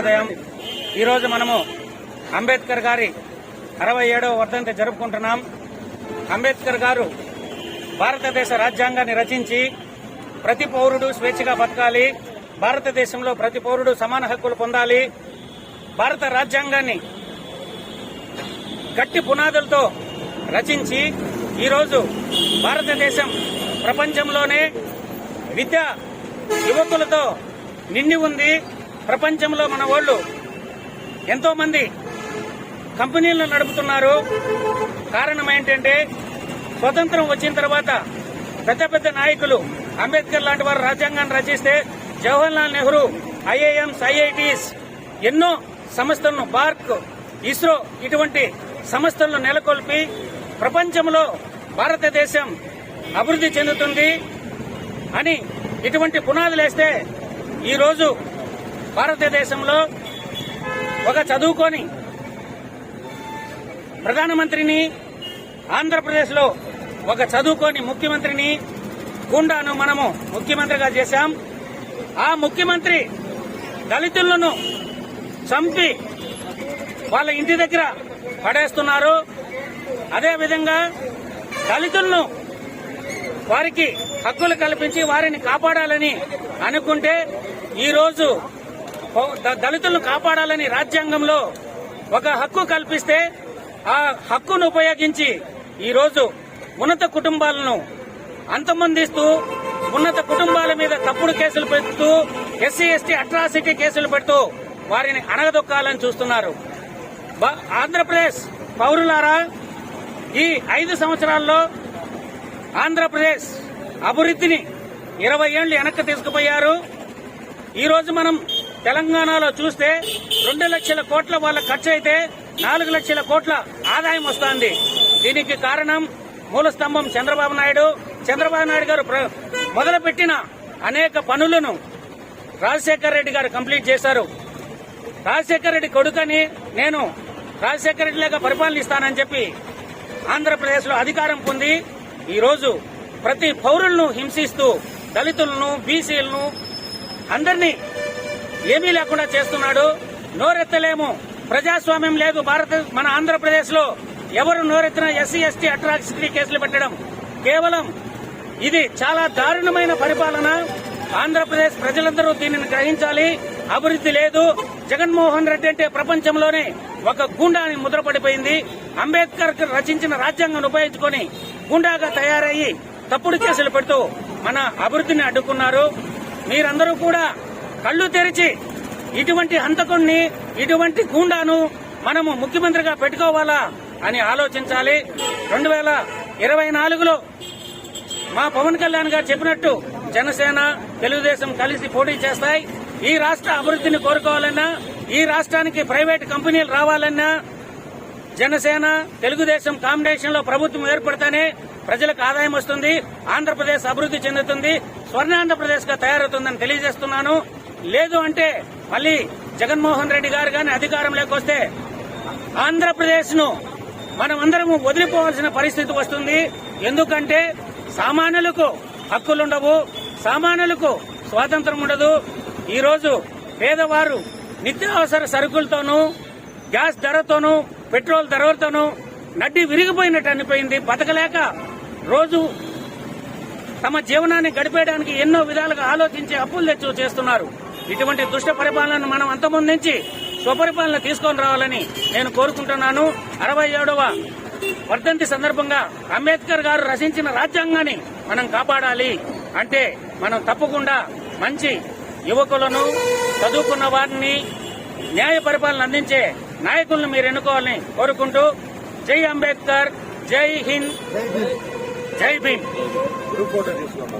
శుభోదయం. ఈరోజు మనము అంబేద్కర్ గారి అరవై ఏడవ వర్ధంతి జరుపుకుంటున్నాం. అంబేద్కర్ గారు భారతదేశ రాజ్యాంగాన్ని రచించి ప్రతి పౌరుడు స్వేచ్ఛగా బతకాలి భారతదేశంలో ప్రతి పౌరుడు సమాన హక్కులు పొందాలి భారత రాజ్యాంగాన్ని గట్టి పునాదులతో రచించి ఈరోజు భారతదేశం ప్రపంచంలోనే విద్య యువకులతో నిండి ఉంది. ప్రపంచంలో మన వాళ్ళు ఎంతో మంది కంపెనీలను నడుపుతున్నారు. కారణం ఏంటంటే స్వతంత్రం వచ్చిన తర్వాత పెద్ద పెద్ద నాయకులు అంబేద్కర్ లాంటి వారు రాజ్యాంగాన్ని రచిస్తే జవహర్లాల్ నెహ్రూ ఐఐఎంస్ ఐఐటిస్ ఎన్నో సంస్థలను బార్క్ ఇస్రో ఇటువంటి సంస్థలను నెలకొల్పి ప్రపంచంలో భారతదేశం అభివృద్ధి చెందుతుంది అని ఇటువంటి పునాదులేస్తే ఈరోజు భారతదేశంలో ఒక చదువుకొని ప్రధానమంత్రిని ఆంధ్రప్రదేశ్లో ఒక చదువుకొని ముఖ్యమంత్రిని గుండాను మనము ముఖ్యమంత్రిగా చేశాం. ఆ ముఖ్యమంత్రి దళితులను చంపి వాళ్ళ ఇంటి దగ్గర పడేస్తున్నారు. అదేవిధంగా దళితులను వారికి హక్కులు కల్పించి వారిని కాపాడాలని అనుకుంటే ఈరోజు దళితులను కాపాడాలని రాజ్యాంగంలో ఒక హక్కు కల్పిస్తే ఆ హక్కును ఉపయోగించి ఈరోజు ఉన్నత కుటుంబాలను అంతమందిస్తూ ఉన్నత కుటుంబాల మీద తప్పుడు కేసులు పెడుతూ ఎస్సీ ఎస్టీ అట్రాసిటీ కేసులు పెడుతూ వారిని అణగదొక్కాలని చూస్తున్నారు. ఆంధ్రప్రదేశ్ పౌరులారా ఈ ఐదు సంవత్సరాల్లో ఆంధ్రప్రదేశ్ అభివృద్ధిని ఇరవై ఏళ్ళు వెనక్కి తీసుకుపోయారు. ఈరోజు మనం తెలంగాణలో చూస్తే రెండు లక్షల కోట్ల వాళ్ళ ఖర్చు అయితే నాలుగు లక్షల కోట్ల ఆదాయం వస్తోంది. దీనికి కారణం మూల స్తంభం చంద్రబాబు నాయుడు. చంద్రబాబు నాయుడు గారు ప్ర- మొదలుపెట్టిన అనేక పనులను రాజశేఖర్ రెడ్డి గారు కంప్లీట్ చేశారు. రాజశేఖర్ రెడ్డి కొడుకని నేను రాజశేఖర్ రెడ్డి లాగా పరిపాలనిస్తానని చెప్పి ఆంధ్రప్రదేశ్లో అధికారం పొంది ఈరోజు ప్రతి పౌరులను హింసిస్తూ దళితులను బీసీలను అందరినీ ఏమీ లేకుండా చేస్తున్నాడు. నోరెత్తలేము. ప్రజాస్వామ్యం లేదు. భారత మన ఆంధ్రప్రదేశ్లో ఎవరు నోరెత్తిన ఎస్సీ ఎస్టీ అట్రాసిటీ కేసులు పెట్టడం కేవలం ఇది చాలా దారుణమైన పరిపాలన. ఆంధ్రప్రదేశ్ ప్రజలందరూ దీనిని గ్రహించాలి. అభివృద్ధి లేదు. జగన్మోహన్ రెడ్డి అంటే ప్రపంచంలోనే ఒక గుండాని ముద్రపడిపోయింది. అంబేద్కర్ రచించిన రాజ్యాంగాన్ని ఉపయోగించుకొని గుండాగా తయారయ్యి తప్పుడు కేసులు పెడుతూ మన అభివృద్ధిని అడ్డుకున్నారు. మీరందరూ కూడా కళ్ళు తెరిచి ఇటువంటి హంతకుణ్ణి ఇటువంటి గూండాను మనము ముఖ్యమంత్రిగా పెట్టుకోవాలా అని ఆలోచించాలి. రెండు వేల ఇరవై నాలుగులో మా పవన్ కళ్యాణ్ గారు చెప్పినట్టు జనసేన తెలుగుదేశం కలిసి పోటీ చేస్తాయి. ఈ రాష్ట్ర అభివృద్ధిని కోరుకోవాలన్నా ఈ రాష్ట్రానికి ప్రైవేట్ కంపెనీలు రావాలన్నా జనసేన తెలుగుదేశం కాంబినేషన్లో ప్రభుత్వం ఏర్పడితేనే ప్రజలకు ఆదాయం వస్తుంది ఆంధ్రప్రదేశ్ అభివృద్ధి చెందుతుంది. స్వర్ణాంధ్రప్రదేశ్గా తయారవుతుందని తెలియజేస్తున్నాను. లేదు అంటే మళ్ళీ జగన్మోహన్ రెడ్డి గారు కానీ అధికారం వస్తే ఆంధ్రప్రదేశ్ను మనం అందరం వదిలిపోవాల్సిన పరిస్థితి వస్తుంది. ఎందుకంటే సామాన్యులకు హక్కులుండవు సామాన్యులకు స్వాతంత్రం ఉండదు. ఈరోజు పేదవారు నిత్యావసర సరుకులతోనూ గ్యాస్ ధరతోనూ పెట్రోల్ ధరలతోనూ నడ్డి విరిగిపోయినట్టు అనిపోయింది. బతకలేక రోజు తమ జీవనాన్ని గడిపేయడానికి ఎన్నో విధాలుగా ఆలోచించి అప్పులు తెచ్చు చేస్తున్నారు. ఇటువంటి దుష్ట పరిపాలనను మనం అంతమొందించి స్వపరిపాలన తీసుకొని రావాలని నేను కోరుకుంటున్నాను. అరవై ఏడవ వర్ధంతి సందర్భంగా అంబేద్కర్ గారు రచించిన రాజ్యాంగాన్ని మనం కాపాడాలి. అంటే మనం తప్పకుండా మంచి యువకులను చదువుకున్న వారిని న్యాయ పరిపాలన అందించే నాయకులను మీరు ఎన్నుకోవాలని కోరుకుంటూ జై అంబేద్కర్ జై హింద్. జై భీమ్. గ్రూప్ ఫోటో తీసుకోండి